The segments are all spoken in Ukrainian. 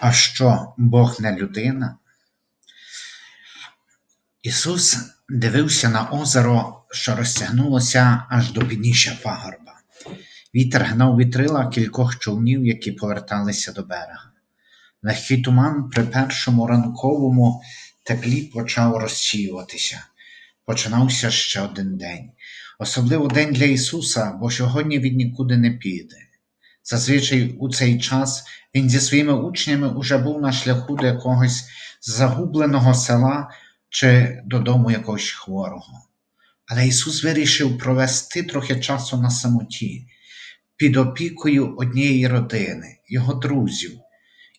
А що Бог не людина? Ісус дивився на озеро, що розтягнулося аж до підніжжя пагорба. Вітер гнав вітрила кількох човнів, які поверталися до берега. Легкий туман при першому ранковому теплі почав розсіюватися. Починався ще один день. Особливо день для Ісуса, бо сьогодні він нікуди не піде. Зазвичай у цей час він зі своїми учнями уже був на шляху до якогось загубленого села чи додому якогось хворого. Але Ісус вирішив провести трохи часу на самоті, під опікою однієї родини, його друзів,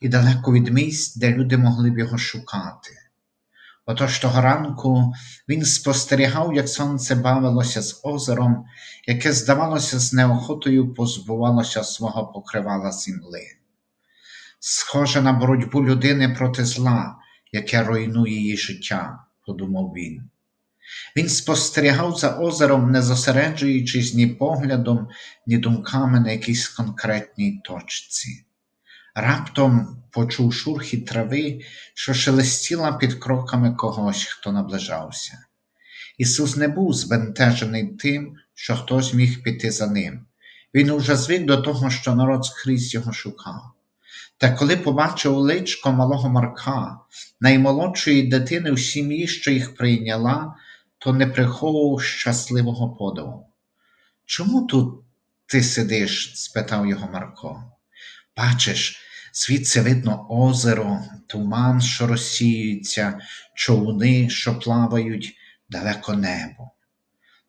і далеко від місць, де люди могли б його шукати. Отож того ранку він спостерігав, як сонце бавилося з озером, яке, здавалося, з неохотою позбувалося свого покривала земли. Схоже на боротьбу людини проти зла, яке руйнує її життя, подумав він. Він спостерігав за озером, не зосереджуючись ні поглядом, ні думками на якійсь конкретній точці. Раптом почув шурхіт трави, що шелестіла під кроками когось, хто наближався. Ісус не був збентежений тим, що хтось міг піти за ним. Він уже звик до того, що народ скрізь його шукав. Та коли побачив личко малого Марка, наймолодшої дитини в сім'ї, що їх прийняла, то не приховував щасливого подиву. Чому тут ти сидиш? спитав його Марко. Бачиш, звідси видно озеро, туман, що розсіюється, човни, що плавають, далеко небо.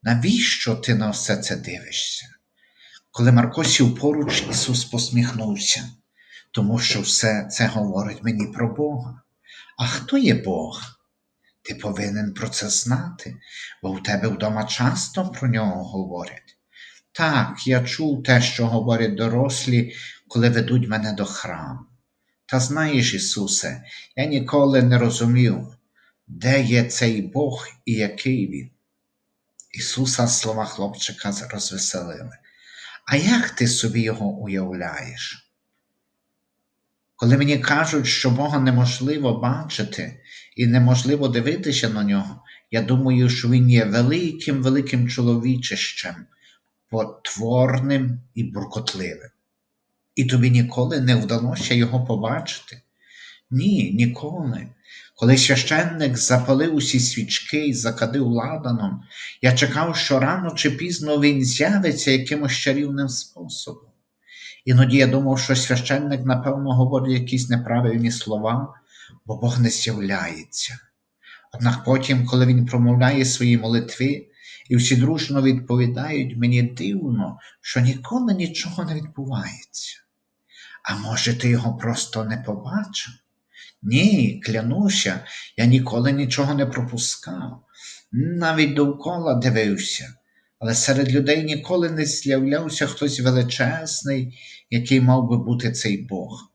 Навіщо ти на все це дивишся? Коли Марко сів поруч, Ісус посміхнувся, тому що все це говорить мені про Бога. А хто є Бог? Ти повинен про це знати, бо в тебе вдома часто про нього говорять. Так, я чув те, що говорять дорослі, коли ведуть мене до храму. Та знаєш, Ісусе, я ніколи не розумів, де є цей Бог і який він. Ісуса слова хлопчика розвеселили. А як ти собі його уявляєш? Коли мені кажуть, що Бога неможливо бачити і неможливо дивитися на нього, я думаю, що Він є великим, великим чоловічищем, потворним і буркотливим. І тобі ніколи не вдалося його побачити? Ні, ніколи. Коли священник запалив усі свічки і закадив ладаном, я чекав, що рано чи пізно він з'явиться якимось чарівним способом. Іноді я думав, що священник, напевно, говорить якісь неправильні слова, бо Бог не з'являється. Однак потім, коли він промовляє свої молитви, і всі дружно відповідають, мені дивно, що ніколи нічого не відбувається. А може, ти його просто не побачив? Ні, клянуся, я ніколи нічого не пропускав, навіть довкола дивився, але серед людей ніколи не з'являвся хтось величезний, який мав би бути цей Бог.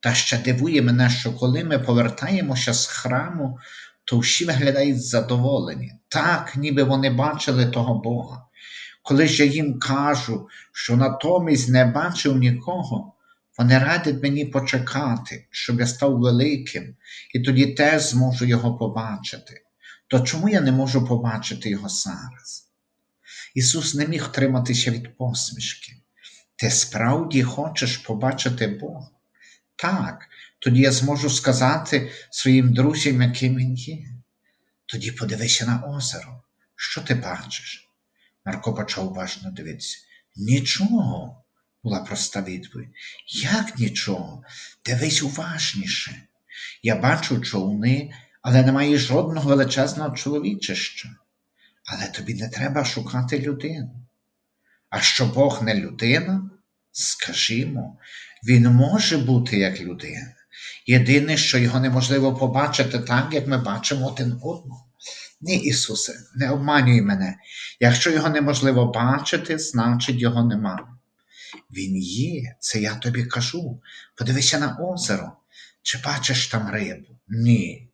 Та ще дивує мене, що коли ми повертаємося з храму, то всі виглядають задоволені, так, ніби вони бачили того Бога. Коли ж я їм кажу, що натомість не бачив нікого, вони радять мені почекати, щоб я став великим, і тоді теж зможу його побачити. То чому я не можу побачити його зараз? Ісус не міг триматися від посмішки. Ти справді хочеш побачити Бога? Так, тоді я зможу сказати своїм друзям, яким він є. Тоді подивися на озеро. Що ти бачиш? Марко почав уважно дивитися. Нічого була проста відповідь. Як нічого? Дивись уважніше. Я бачу човни, але немає жодного величезного чоловічища. Але тобі не треба шукати людину. А що Бог не людина? Скажімо, Він може бути як людина. Єдине, що його неможливо побачити так, як ми бачимо один одного. Ні, Ісусе, не обманюй мене. Якщо його неможливо бачити, значить його нема. Він є, це я тобі кажу. Подивися на озеро. Чи бачиш там рибу? Ні.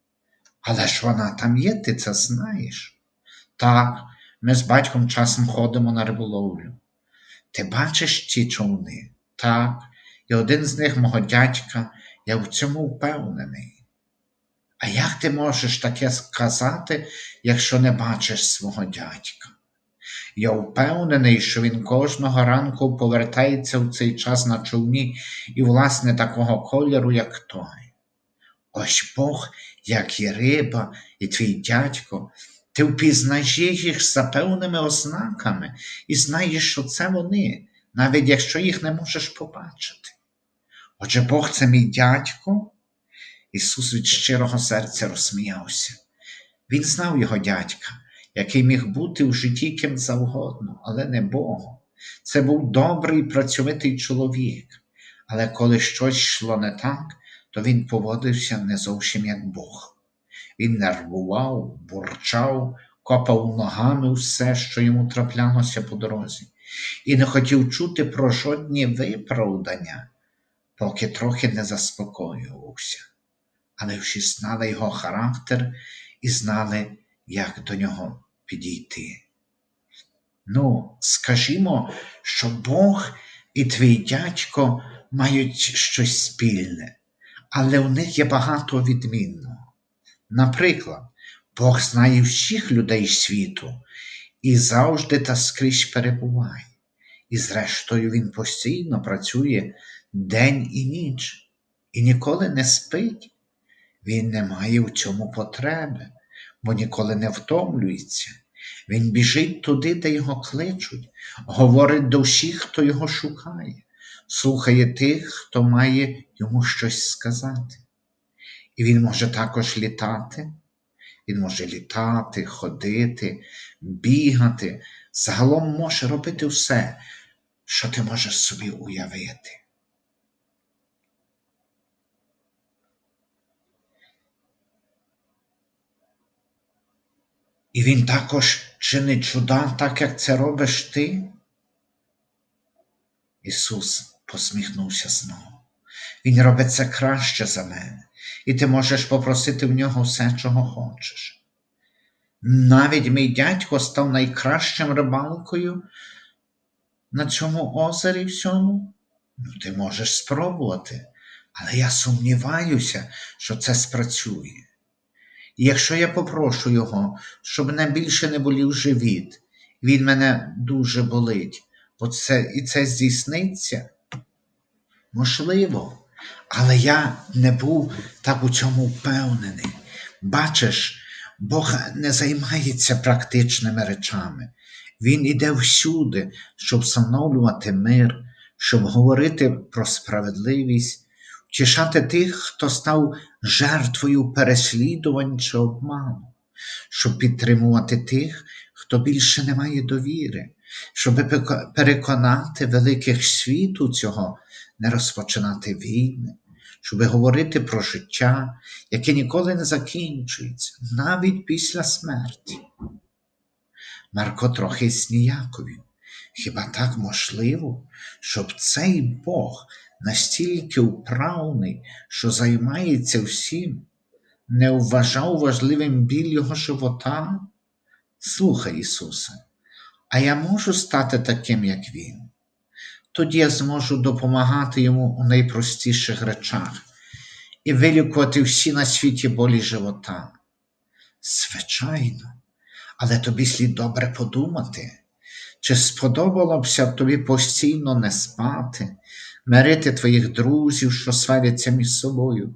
Але ж вона там є, ти це знаєш. Так, ми з батьком часом ходимо на риболовлю. Ти бачиш ті човни? Так, і один з них мого дядька, Я в цьому впевнений. А як ти можеш таке сказати, якщо не бачиш свого дядька? Я впевнений, що він кожного ранку повертається в цей час на човні і, власне, такого кольору, як той. Ось Бог, як і риба, і твій дядько, ти впізнаєш їх за певними ознаками і знаєш, що це вони, навіть якщо їх не можеш побачити. Отже, Бог це мій дядько. Ісус від щирого серця розсміявся. Він знав його дядька, який міг бути в житті ким завгодно, але не Богом. Це був добрий працьовитий чоловік, але коли щось йшло не так, то він поводився не зовсім як Бог. Він нервував, бурчав, копав ногами все, що йому траплялося по дорозі, і не хотів чути про жодні виправдання, поки трохи не заспокоювався. Але всі знали його характер і знали, як до нього підійти. Ну, скажімо, що Бог і твій дядько мають щось спільне, але у них є багато відмінного. Наприклад, Бог знає всіх людей світу і завжди та скрізь перебуває. І зрештою Він постійно працює день і ніч, і ніколи не спить. Він не має в цьому потреби, бо ніколи не втомлюється. Він біжить туди, де його кличуть, говорить до всіх, хто його шукає, слухає тих, хто має йому щось сказати. І він може також літати, він може літати, ходити, бігати, загалом може робити все, що ти можеш собі уявити. І він також чинить чуда, так як це робиш ти. Ісус посміхнувся знову. Він робить це краще за мене, і ти можеш попросити в нього все, чого хочеш. Навіть мій дядько став найкращим рибалкою на цьому озері всьому. Ну, ти можеш спробувати, але я сумніваюся, що це спрацює. І якщо я попрошу його, щоб мене більше не болів живіт, він мене дуже болить, бо це, і це здійсниться, можливо, але я не був так у цьому впевнений. Бачиш, Бог не займається практичними речами. Він іде всюди, щоб встановлювати мир, щоб говорити про справедливість, втішати тих, хто став жертвою переслідувань чи обману, щоб підтримувати тих, хто більше не має довіри, щоб переконати великих світу цього не розпочинати війни, щоб говорити про життя, яке ніколи не закінчується, навіть після смерті. Марко трохи сніяковів. Хіба так можливо, щоб цей Бог настільки вправний, що займається всім, не вважав важливим біль його живота? Слухай, Ісусе, а я можу стати таким, як Він. Тоді я зможу допомагати йому у найпростіших речах і вилікувати всі на світі болі живота. Звичайно, але тобі слід добре подумати, чи сподобалося б тобі постійно не спати, мирити твоїх друзів, що сваряться між собою,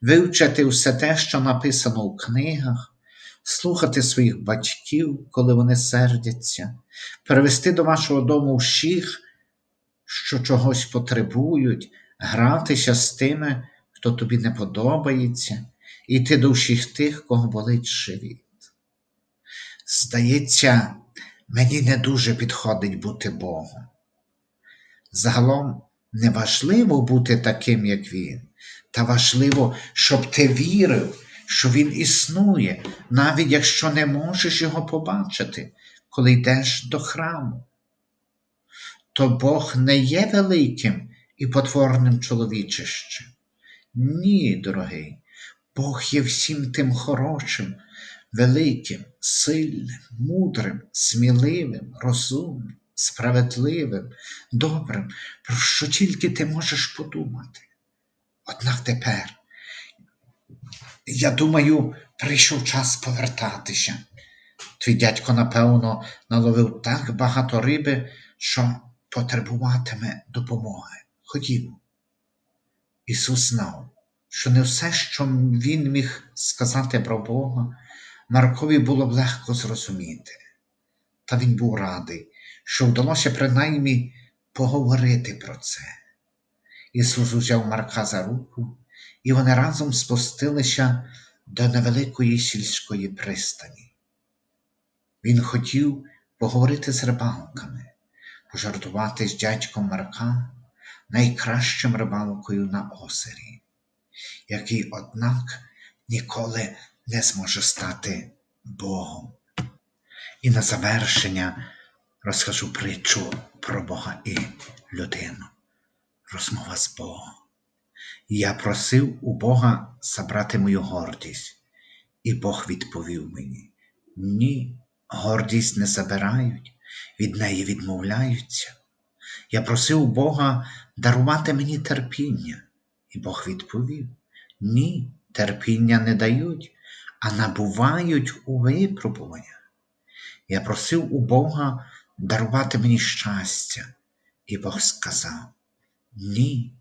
вивчити все те, що написано у книгах, слухати своїх батьків, коли вони сердяться, привести до вашого дому всіх, що чогось потребують, гратися з тими, хто тобі не подобається, і йти до всіх тих, кого болить живіт. Здається, мені не дуже підходить бути Богом. Загалом неважливо бути таким, як Він, та важливо, щоб ти вірив, що Він існує, навіть якщо не можеш його побачити, коли йдеш до храму. То Бог не є великим і потворним чоловічищем. Ні, дорогий, Бог є всім тим хорошим, великим, сильним, мудрим, сміливим, розумним, справедливим, добрим, про що тільки ти можеш подумати. Однак тепер, я думаю, прийшов час повертатися. Твій дядько, напевно, наловив так багато риби, що потребуватиме допомоги. Ходімо. Ісус знав, що не все, що він міг сказати про Бога, Маркові було б легко зрозуміти. Та він був радий, що вдалося принаймні поговорити про це. Ісус узяв Марка за руку, і вони разом спустилися до невеликої сільської пристані. Він хотів поговорити з рибалками, пожартувати з дядьком Марка, найкращим рибалкою на озері, який, однак, ніколи не зможе стати Богом. І на завершення розкажу притчу про Бога і людину. Розмова з Богом. Я просив у Бога забрати мою гордість, і Бог відповів мені: ні, гордість не забирають, від неї відмовляються. Я просив у Бога дарувати мені терпіння, і Бог відповів: ні, терпіння не дають, а набувають у випробування. Я просив у Бога дарувати мені щастя, і Бог сказав: ні.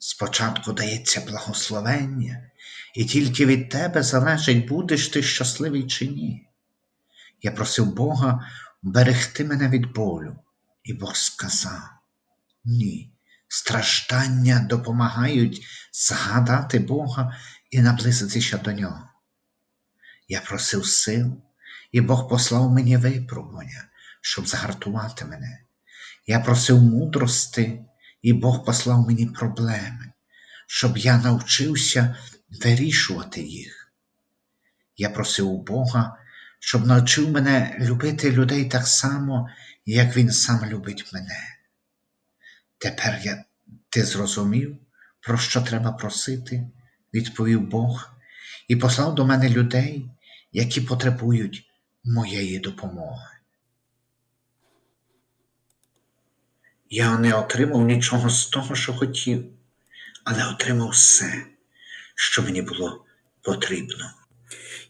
Спочатку дається благословення, і тільки від тебе залежить, будеш ти щасливий чи ні. Я просив Бога берегти мене від болю, і Бог сказав: ні, страждання допомагають згадати Бога і наблизитися до Нього. Я просив сил, і Бог послав мені випробування, щоб загартувати мене. Я просив мудрости, і Бог послав мені проблеми, щоб я навчився вирішувати їх. Я просив у Бога, щоб навчив мене любити людей так само, як Він сам любить мене. Тепер я, ти зрозумів, про що треба просити, відповів Бог, і послав до мене людей, які потребують моєї допомоги. Я не отримав нічого з того, що хотів, але отримав все, що мені було потрібно.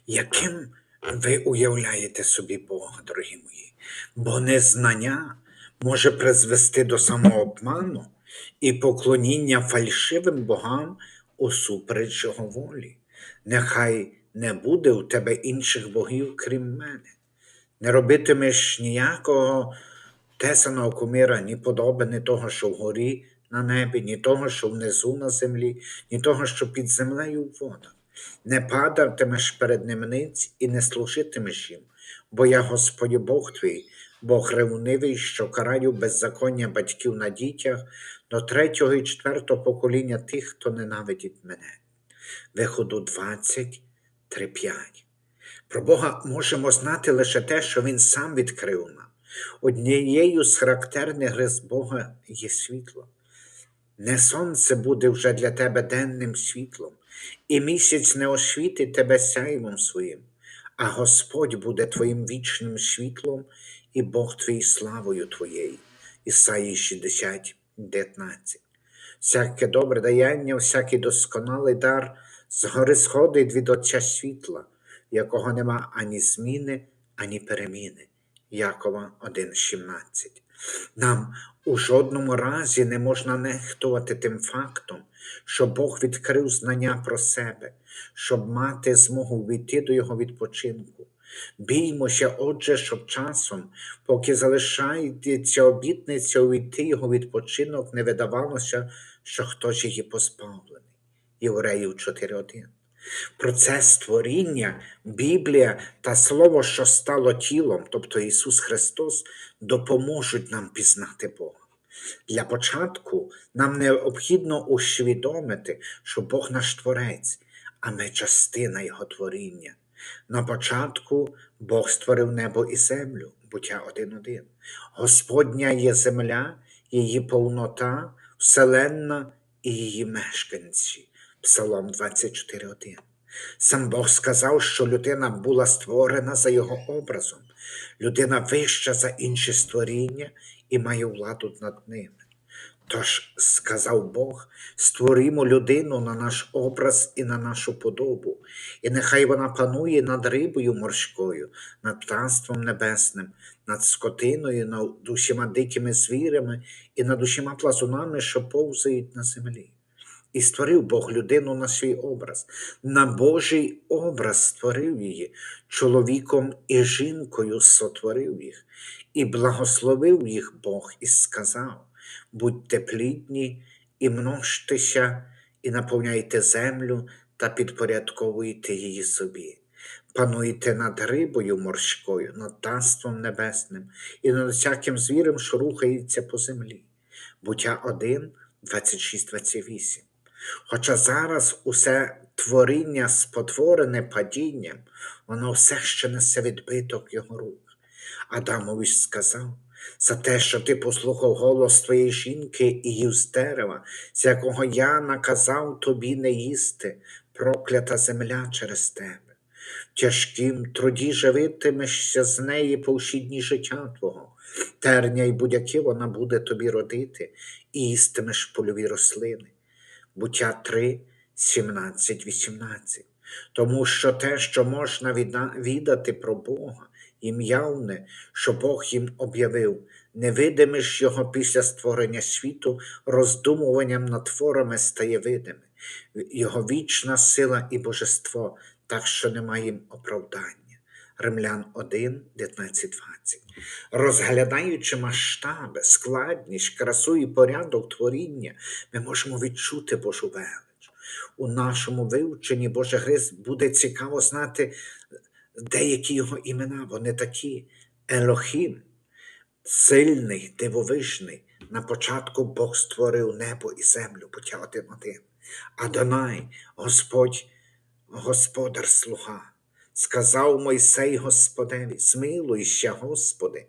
Яким ви уявляєте собі Бога, дорогі мої? Бо незнання може призвести до самообману і поклоніння фальшивим богам усупереч його волі. Нехай не буде у тебе інших богів, крім мене. Не робитимеш ніякого тесаного кумира, ні подоби, ні того, що вгорі на небі, ні того, що внизу на землі, ні того, що під землею в водах. Не падатимеш перед ним ниць і не служитимеш їм, бо я Господь Бог твій, Бог ревнивий, що караю беззаконня батьків на дітях до третього і четвертого покоління тих, хто ненавидить мене. Виходу 23.5. Про Бога можемо знати лише те, що Він сам відкрив нам. Однією з характерних рис Бога є світло. Не сонце буде вже для тебе денним світлом, і місяць не освітить тебе сяйвом своїм, а Господь буде твоїм вічним світлом і Бог твій славою твоєю. Ісаї 60, 19. Всяке добре даяння, всякий досконалий дар згори сходить від Отця світла, якого нема ані зміни, ані переміни. Якова 1,17. Нам у жодному разі не можна нехтувати тим фактом, що Бог відкрив знання про себе, щоб мати змогу війти до Його відпочинку. Біймося, отже, щоб часом, поки залишається обітниця увійти його відпочинок, не видавалося, що хтось її позбавлений. Євреїв 4.1. Процес створіння, Біблія та Слово, що стало тілом, тобто Ісус Христос, допоможуть нам пізнати Бога. Для початку нам необхідно усвідомити, що Бог наш Творець, а ми частина Його творіння. На початку Бог створив небо і землю, буття 1.1. Господня є земля, її повнота, вселенна і її мешканці. Псалом 24.1. Сам Бог сказав, що людина була створена за його образом, людина вища за інші створіння і має владу над ними. Тож сказав Бог: створімо людину на наш образ і на нашу подобу, і нехай вона панує над рибою морською, над птанством небесним, над скотиною, над усіма дикими звірями і над усіма плазунами, що повзають на землі. І створив Бог людину на свій образ, на Божий образ створив її, чоловіком і жінкою сотворив їх, і благословив їх Бог і сказав: будьте плідні і множтеся, і наповняйте землю та підпорядковуйте її собі. Пануйте над рибою морською, над таством небесним і над всяким звірем, що рухається по землі. Буття 1, 26, 28. Хоча зараз усе творіння спотворене падінням, воно все ще несе відбиток його рук. Адамові сказав, за те, що ти послухав голос твоєї жінки і їв з дерева, з якого я наказав тобі не їсти, проклята земля через тебе. В тяжкім труді живитимешся з неї по всі життя твого. Терня й будь-які вона буде тобі родити, і їстимеш польові рослини. Буття 3, 17, 18. Тому що те, що можна віддати про Бога, їм явне, що Бог їм об'явив, невидиме ж його після створення світу, роздумуванням над творами стає видиме, його вічна сила і божество, так що немає їм оправдання. Римлян 1, 19, 20. Розглядаючи масштаби, складність, красу і порядок творіння, ми можемо відчути Божу велич. У нашому вивченні Божий Христ буде цікаво знати деякі його імена. Вони такі: Елохім, сильний, дивовижний. На початку Бог створив небо і землю, буття один один. Адонай, Господь, Господар слуга. Сказав Мойсей Господеві, змилуйся, Господи,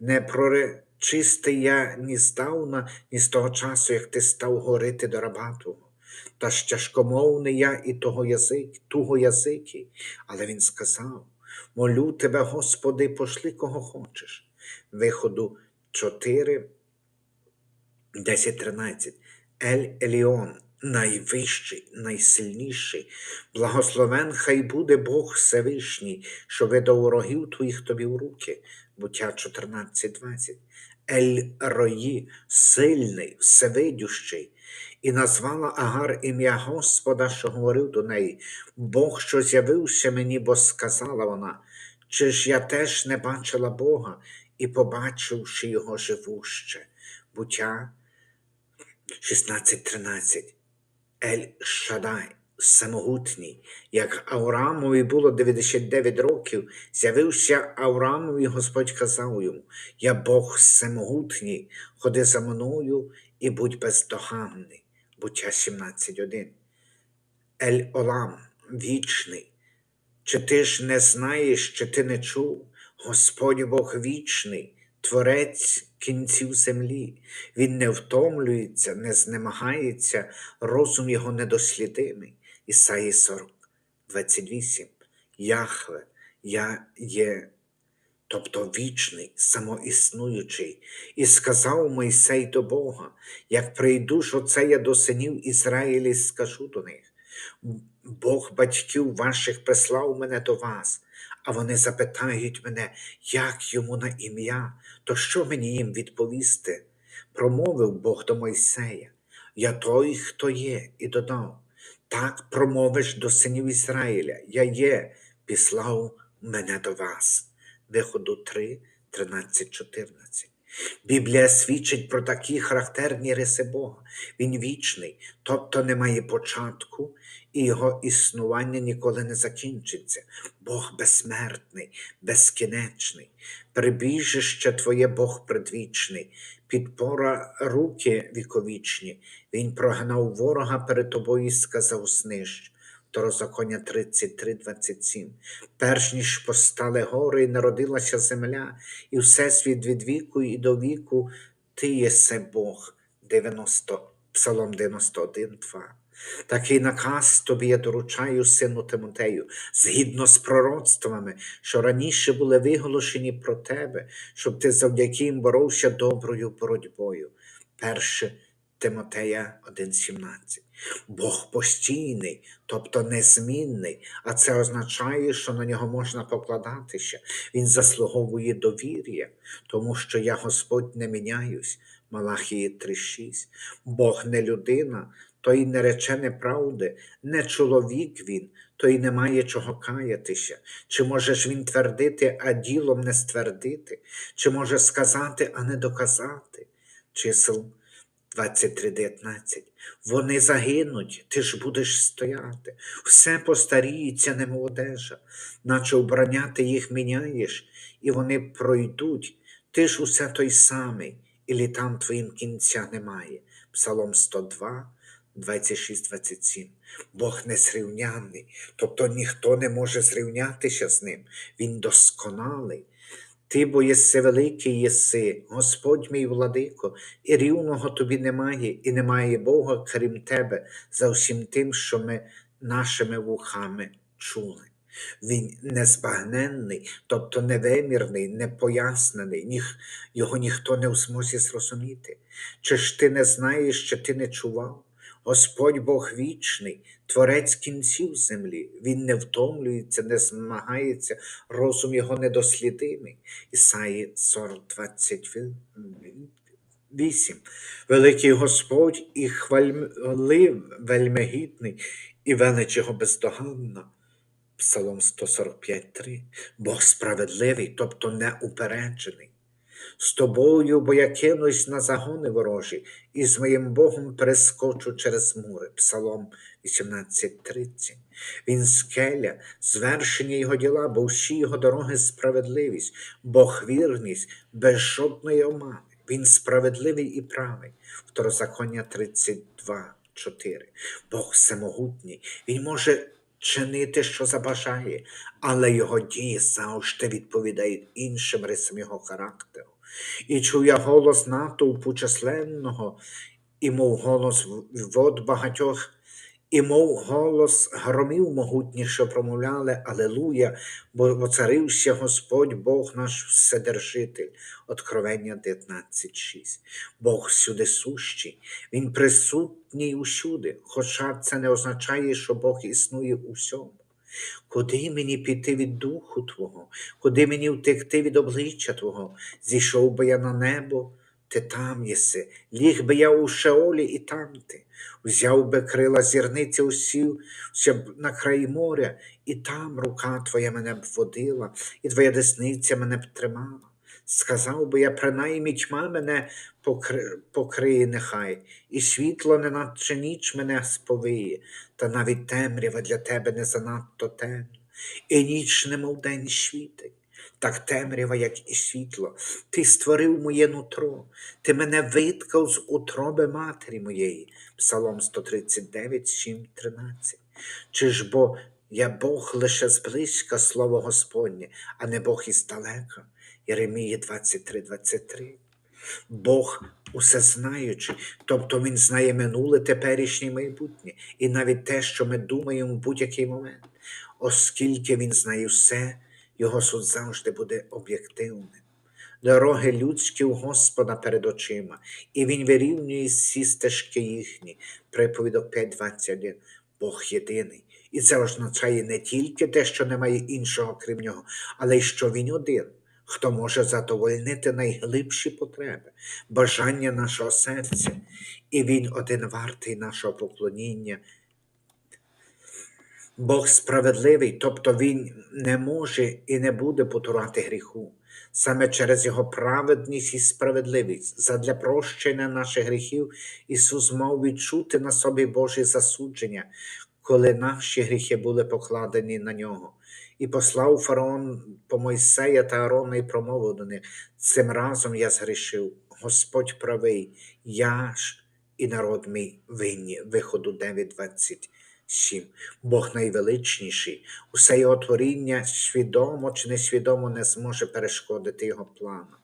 не проречистий я ні здавна, ні з того часу, як ти став горити до раба твого. Та ж тяжкомовний я і того язик, туго язикий. Але він сказав: молю тебе, Господи, пошли кого хочеш. Виходу 4, 10-13. Ель Еліон, найвищий, найсильніший, благословен хай буде Бог Всевишній, що видав ворогів твоїх тобі в руки. Буття 14-20. Ель Рої, сильний, всевидющий, і назвала Агар ім'я Господа, що говорив до неї, Бог, що з'явився мені, бо сказала вона, чи ж я теж не бачила Бога і, побачивши його живуще. Буття 16.13. Ель Шадай, самогутній, як Авраамові було 99 років, з'явився Авраамові, Господь казав йому: Я Бог самогутній, ходи за мною і будь бездоганний. Буття 17.1. Ель Олам, вічний. Чи ти ж не знаєш, чи ти не чув? Господь Бог вічний, Творець кінців землі. Він не втомлюється, не знемагається, розум його недослідимий. Ісаї 40, 28. Яхве, я є, тобто вічний, самоіснуючий, і сказав Мойсей до Бога, як прийду ж оце я до синів Ізраїлі, скажу до них. Бог батьків ваших прислав мене до вас, а вони запитають мене, як йому на ім'я, то що мені їм відповісти? Промовив Бог до Мойсея, я той, хто є, і додав, так промовиш до синів Ізраїля, я є, післав мене до вас. Виходу 3, 13, 14. Біблія свідчить про такі характерні риси Бога. Він вічний, тобто не має початку, і його існування ніколи не закінчиться. Бог безсмертний, безкінечний, прибіжище Твоє Бог предвічний, підпора руки віковічні. Він прогнав ворога перед тобою і сказав знищ. Второзаконня 33, 27. Перш ніж постали гори і народилася земля, і всесвіт від віку і до віку, ти єсе Бог. 90, Псалом 91, 2. Такий наказ тобі я доручаю, сину Тимотею, згідно з пророцтвами, що раніше були виголошені про тебе, щоб ти завдяки їм боровся доброю боротьбою. Перше Тимотея 1,17. Бог постійний, тобто незмінний, а це означає, що на нього можна покладатися. Він заслуговує довір'я, тому що я Господь не міняюсь. Малахії 3,6. Бог не людина, то й не рече неправди, не чоловік він, то й не має чого каятися. Чи може ж він твердити, а ділом не ствердити? Чи може сказати, а не доказати? Чисел 23.19. Вони загинуть, ти ж будеш стояти. Все постаріється, немов одежа, наче вбрання ти їх міняєш, і вони пройдуть. Ти ж усе той самий, і літам твоїм кінця немає. Псалом 102, 26-27. Бог несрівнянний, тобто ніхто не може зрівнятися з ним. Він досконалий. Ти, бо єси великий єси, Господь мій владико, і рівного тобі немає, і немає Бога, крім тебе, за всім тим, що ми нашими вухами чули. Він незбагненний, тобто невимірний, непояснений, ніх, його ніхто не в змозі зрозуміти. Чи ж ти не знаєш, чи ти не чував? Господь Бог вічний, творець кінців землі, Він не втомлюється, не змагається, розум його недослідимий. Ісаї 40, 28. Великий Господь і хвалив вельми гідний, і велич його бездоганна. Псалом 145.3. Бог справедливий, тобто неупереджений. З тобою, бо я кинусь на загони ворожі, і з моїм Богом перескочу через мури. Псалом 18.30. Він скеля, звершення його діла, бо всі його дороги справедливість, Бог вірність, без жодної омани. Він справедливий і правий. Второзаконня 32.4. Бог всемогутній. Він може чинити, що забажає, але його дії завжди відповідають іншим рисам його характеру. І чув я голос натовпу численного, і мов голос вод багатьох, і мов голос громів могутніх, що промовляли Алелуя, бо воцарився Господь Бог наш Вседержитель. Откровення 19.6. Бог всюди сущий, Він присутній усюди, хоча це не означає, що Бог існує у всьому. Куди мені піти від духу Твого, куди мені втекти від обличчя Твого? Зійшов би я на небо, ти там єси, ліг би я у Шеолі і там ти, взяв би крила зірниці усів б на краї моря, і там рука Твоя мене б водила, і Твоя десниця мене б тримала. Сказав би я, принаймні тьма мене покри... покриє нехай, і світло, неначе ніч мене сповиє, та навіть темрява для тебе не занадто темна, і ніч немов день світить. Так темрява, як і світло, ти створив моє нутро, ти мене виткав з утроби матері моєї. Псалом 139, 7, 13. Чи ж бо я Бог лише зблизька слово Господнє, а не Бог іздалека. Єремії 23, 23. Бог усезнаючий, тобто Він знає минуле, теперішнє майбутнє, і навіть те, що ми думаємо в будь-який момент, оскільки Він знає все, Його суд завжди буде об'єктивним. Дороги людські у Господа перед очима, і Він вирівнює всі стежки їхні. Приповідок 5.21. Бог єдиний. І це означає не тільки те, що немає іншого крім нього, але й що Він один хто може задовольнити найглибші потреби, бажання нашого серця, і Він один вартий нашого поклоніння. Бог справедливий, тобто Він не може і не буде потурати гріху. Саме через Його праведність і справедливість, задля прощення наших гріхів, Ісус мав відчути на собі Боже засудження, коли наші гріхи були покладені на нього. І послав фараон по Мойсея та Арона і промовив до них: цим разом я згрішив, Господь правий, я ж і народ мій винні. Виходу 9.27. Бог найвеличніший, усе його творіння свідомо чи несвідомо не зможе перешкодити його планам.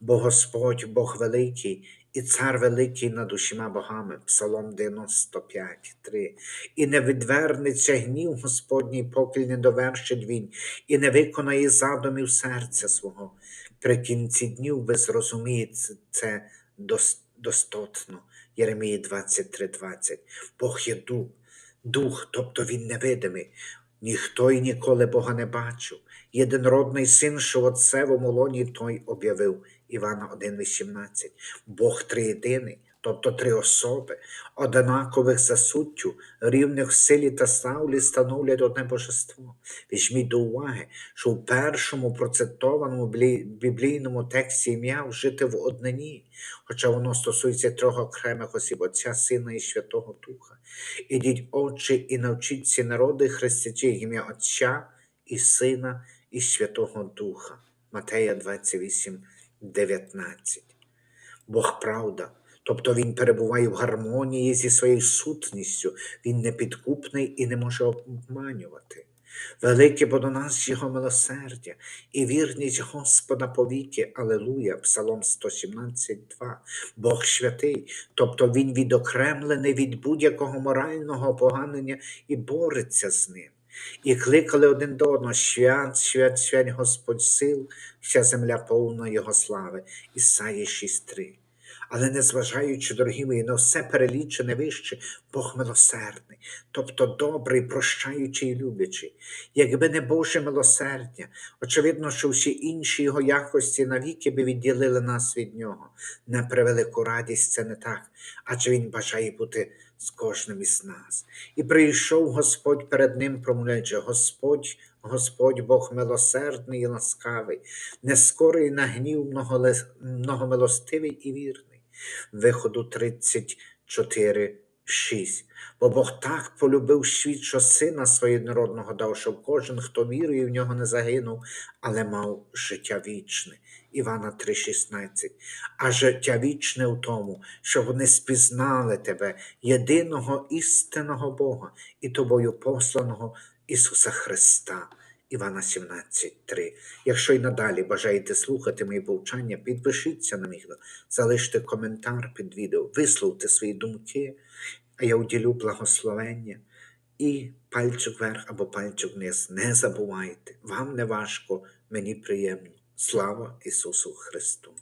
Бо Господь, Бог великий і цар великий над усіма богами, Псалом 95, 3. І не відвернеться гнів Господній, поки не довершить він, і не виконає задумів серця свого. При кінці днів ви зрозумієте це достатно. Єремії 23:20. Бог є дух, дух, тобто він невидимий. Ніхто й ніколи Бога не бачив. Єдинородний син, що в отцевому лоні той об'явив. Івана 1,18. Бог триєдиний, тобто три особи, однакових за суттю, рівних в силі та славі становлять одне божество. Візьміть до уваги, що в першому процитованому біблійному тексті ім'я вжите в однині, хоча воно стосується трьох окремих осіб Отця, Сина і Святого Духа. Ідіть, отче, і навчіть ці народи хрестячи ім'я Отця і Сина і Святого Духа. Матея 28, 19. Бог правда, тобто Він перебуває в гармонії зі своєю сутністю, Він непідкупний і не може обманювати. Велике бо до нас Його милосердя і вірність Господа повіки. Алелуя, Псалом 117, 2. Бог святий, тобто Він відокремлений від будь-якого морального поганення і бореться з ним. І кликали один до одного свят, свят, свят Господь сил, вся земля повна Його слави. Ісаї 6.3. Але незважаючи, дорогі мої, на все перелічене вище, Бог милосердний, тобто добрий, прощаючий і люблячий. Якби не Боже милосердя, очевидно, що всі інші його якості навіки би відділили нас від нього. На превелику радість це не так, адже Він бажає бути з кожним із нас. І прийшов Господь перед ним, промовляючи, Господь, Господь Бог милосердний і ласкавий, нескорий на гнів, многомилостивий і вірний. Виходу 34, 6. Бо Бог так полюбив світ, що сина свого єдинородного дав, щоб кожен, хто вірує в нього, не загинув, але мав життя вічне. Івана 3,16. А життя вічне в тому, щоб вони спізнали тебе, єдиного істинного Бога і тобою посланого Ісуса Христа. Івана 17.3. Якщо й надалі бажаєте слухати мої повчання, підпишіться на мій залиште коментар під відео, висловте свої думки, а я уділю благословення. І пальчик вверх або пальчик вниз. Не забувайте, вам не важко, мені приємно. Слава Ісусу Христу!